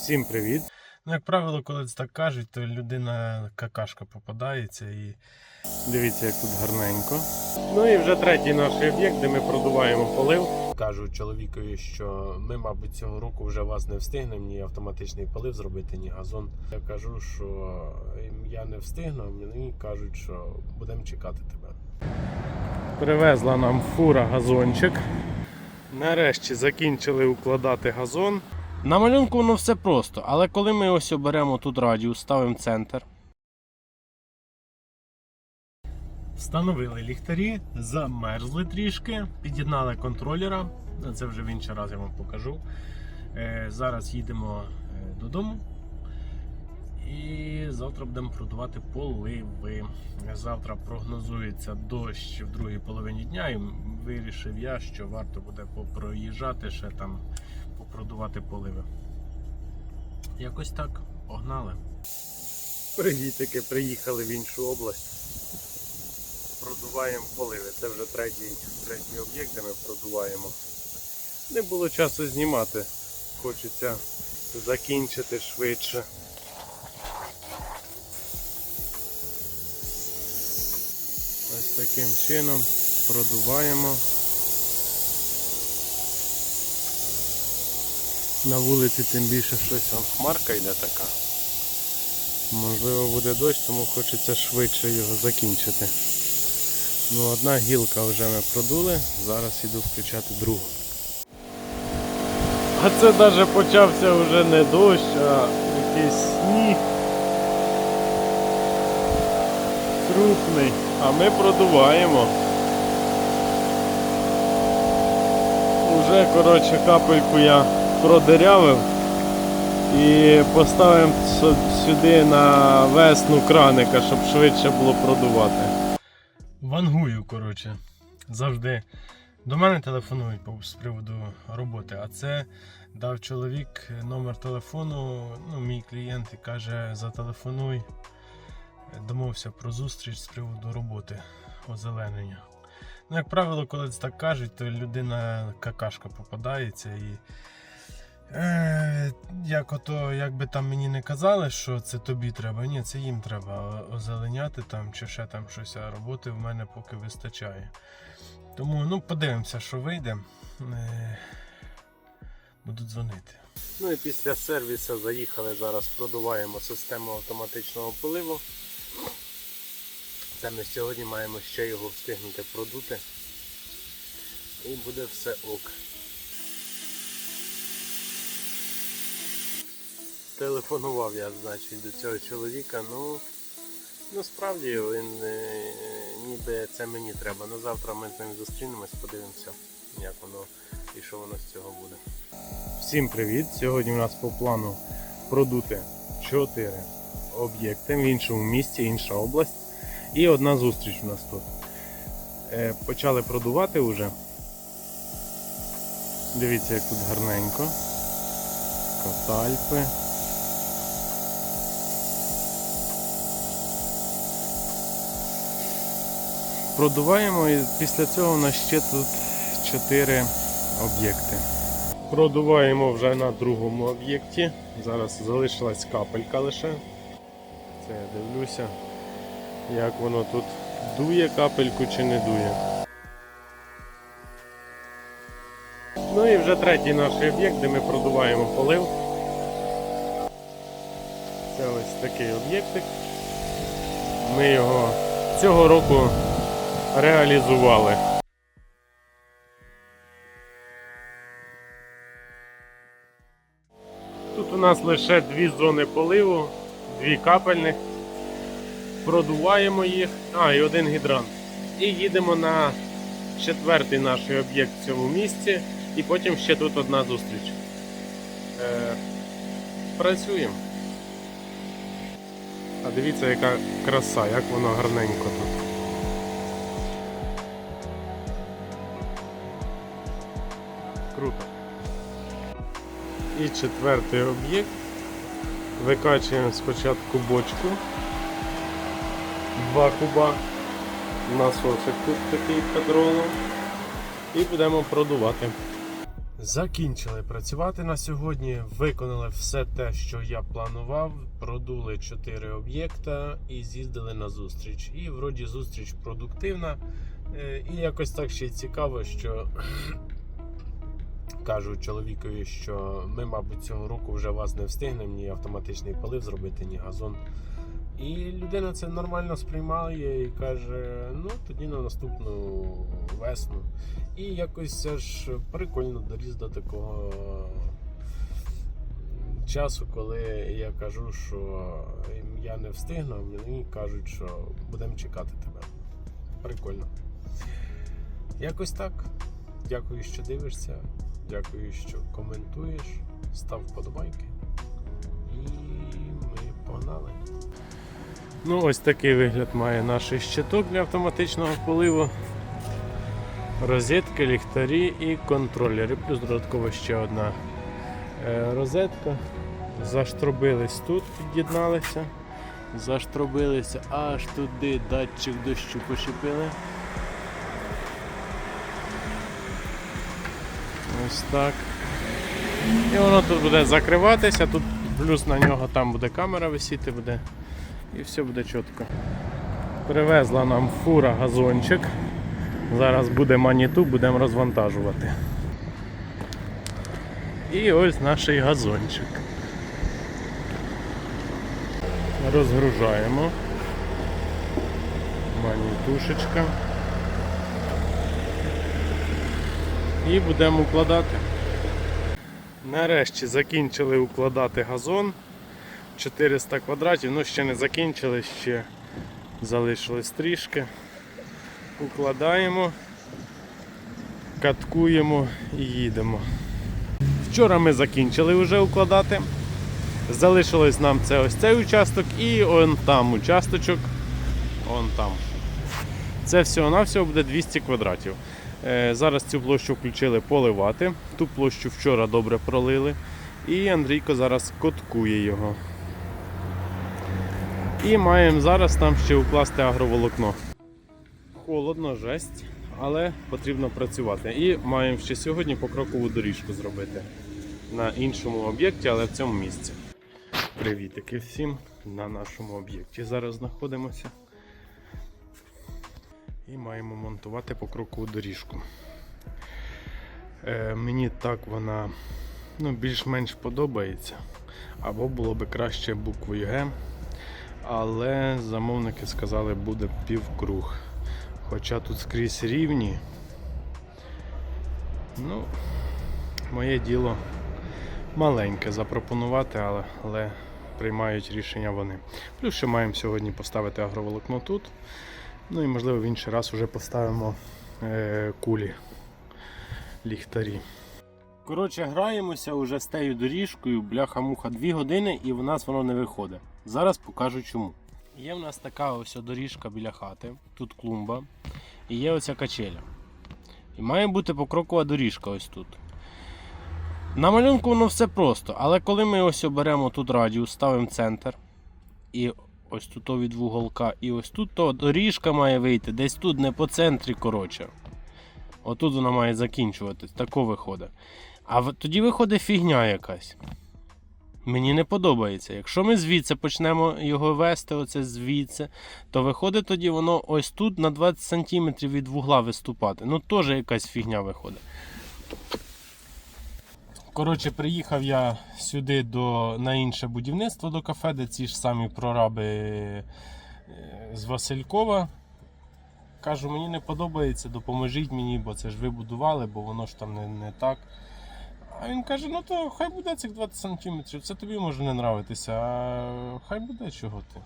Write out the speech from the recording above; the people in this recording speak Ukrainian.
Всім привіт! Ну, як правило, коли це так кажуть, то людина какашка попадається і. Дивіться, як тут гарненько. Ну і вже третій наш об'єкт, де ми продуваємо полив. Кажу чоловікові, що ми, мабуть, цього року вже вас не встигнемо ні автоматичний полив зробити, ні газон. Я кажу, що я не встигну, а мені кажуть, що будемо чекати тебе. Привезла нам фура газончик. Нарешті закінчили укладати газон. На малюнку воно все просто, але коли ми ось оберемо тут радіус, ставимо центр. Встановили ліхтарі, замерзли трішки, під'єднали контролера. Це вже в інший раз я вам покажу. Е, Зараз їдемо е, додому. І завтра будемо продавати поливи. Завтра прогнозується дощ в другій половині дня, і вирішив я, що варто буде попроїжджати ще там, попродувати поливи. Якось так, погнали. Привітики, приїхали в іншу область. Продуваємо поливи. Це вже третій, третій об'єкт, де ми продуваємо. Не було часу знімати. Хочеться закінчити швидше. Ось таким чином продуваємо. На вулиці тим більше щось там хмарка йде така. Можливо буде дощ, тому хочеться швидше його закінчити. Ну, одна гілка вже ми продули, зараз іду включати другу. А це навіть почався вже не дощ, а якийсь сніг. Крупний, а ми продуваємо. Уже, коротше, капельку я продирявив і поставимо сюди на весну краника, щоб швидше було продувати. Вангую, коротше, завжди. До мене телефонують з приводу роботи, а це дав чоловік номер телефону, ну, мій клієнт і каже, зателефонуй. Домовився про зустріч з приводу роботи озеленення. Ну, як правило, коли це так кажуть, то людина какашка попадається і. Е, як ото, як би там мені не казали, що це тобі треба, ні, це їм треба озеленяти там чи ще там щось, а роботи в мене поки вистачає. Тому ну, подивимося, що вийде. Е, буду дзвонити. Ну і після сервісу заїхали зараз, продуваємо систему автоматичного поливу. Це ми сьогодні маємо ще його встигнути продути. І буде все ок. Телефонував я, значить, до цього чоловіка, ну насправді він е, ніби це мені треба. Ну завтра ми з ним зустрінемось, подивимося, як воно і що воно з цього буде. Всім привіт! Сьогодні у нас по плану продути 4 об'єкти в іншому місті, інша область. І одна зустріч у нас тут. Е, Почали продувати вже. Дивіться, як тут гарненько. Катальпи. Продуваємо і після цього у нас ще тут 4 об'єкти. Продуваємо вже на другому об'єкті. Зараз залишилась капелька лише. Це я дивлюся, як воно тут дує капельку чи не дує. Ну і вже третій наш об'єкт, де ми продуваємо полив. Це ось такий об'єктик. Ми його цього року реалізували. Тут у нас лише дві зони поливу, дві капельних. Продуваємо їх, а, і один гідрант. І їдемо на четвертий наш об'єкт в цьому місці, і потім ще тут одна зустріч. Е, працюємо. А дивіться, яка краса, як воно гарненько тут. Круто. І четвертий об'єкт. Викачуємо спочатку бочку. Два куба. Насосик тут такий петролом. І будемо продувати. Закінчили працювати на сьогодні, виконали все те, що я планував. Продули 4 об'єкта і з'їздили на зустріч. І вроді зустріч продуктивна. Е, І якось так ще й цікаво, що кажу чоловікові, що ми, мабуть, цього року вже вас не встигнемо ні автоматичний полив зробити, ні газон. І людина це нормально сприймає і каже: ну тоді на наступну весну. І якось це ж прикольно доріс до такого часу, коли я кажу, що я не встигну, мені кажуть, що будемо чекати тебе. Прикольно. Якось так. Дякую, що дивишся. Дякую, що коментуєш. Став вподобайки. І ми погнали. Ну, ось такий вигляд має наш щиток для автоматичного поливу. Розетки, ліхтарі і контролери. Плюс додатково ще одна е, розетка. Заштробились тут, під'єдналися. Заштробилися аж туди, датчик дощу почепили. Ось так. І воно тут буде закриватися, тут плюс на нього там буде камера висіти буде. І все буде чітко. Привезла нам фура газончик. Зараз буде маніту, будемо розвантажувати. І ось наш газончик. Розгружаємо. Манітушечка. І будемо укладати. Нарешті закінчили укладати газон. 400 квадратів, ну ще не закінчили, ще залишилось трішки. Укладаємо, каткуємо і їдемо. Вчора ми закінчили вже укладати. Залишилось нам це ось цей участок і он там участочок. Он там. Це всього-навсього буде 200 квадратів. Е, Зараз цю площу включили поливати. Ту площу вчора добре пролили. І Андрійко зараз коткує його. І маємо зараз там ще укласти агроволокно. Холодно, жесть, але потрібно працювати. І маємо ще сьогодні покрокову доріжку зробити на іншому об'єкті, але в цьому місці. Привітики всім на нашому об'єкті. Зараз знаходимося. І маємо монтувати покрокову доріжку. Е, мені так вона ну, більш-менш подобається. Або було би краще буквою Г. Але замовники сказали, буде півкруг. Хоча тут скрізь рівні. Ну, моє діло маленьке запропонувати, але, але приймають рішення вони. Плюс ще маємо сьогодні поставити агроволокно тут. Ну і можливо в інший раз вже поставимо е, кулі ліхтарі. Коротше, граємося вже з тею доріжкою, бляха-муха 2 години і в нас воно не виходить. Зараз покажу чому. Є в нас така ось доріжка біля хати, тут клумба, і є оця качеля. І має бути покрокова доріжка ось тут. На малюнку воно все просто, але коли ми ось оберемо тут радіус, ставимо центр, і ось тут від вуголка, і ось тут, то доріжка має вийти десь тут, не по центрі, коротше. Отут вона має закінчуватись, тако виходить. А тоді виходить фігня якась. Мені не подобається. Якщо ми звідси почнемо його вести, оце звідси, то виходить тоді воно ось тут на 20 см від вугла виступати. Ну теж якась фігня виходить. Коротше, приїхав я сюди до, на інше будівництво до кафе, де ці ж самі прораби е, з Василькова. Кажу, мені не подобається, допоможіть мені, бо це ж ви будували, бо воно ж там не, не так. А він каже, ну то хай буде цих 20 см, це тобі може не нравитися, а хай буде чого ти.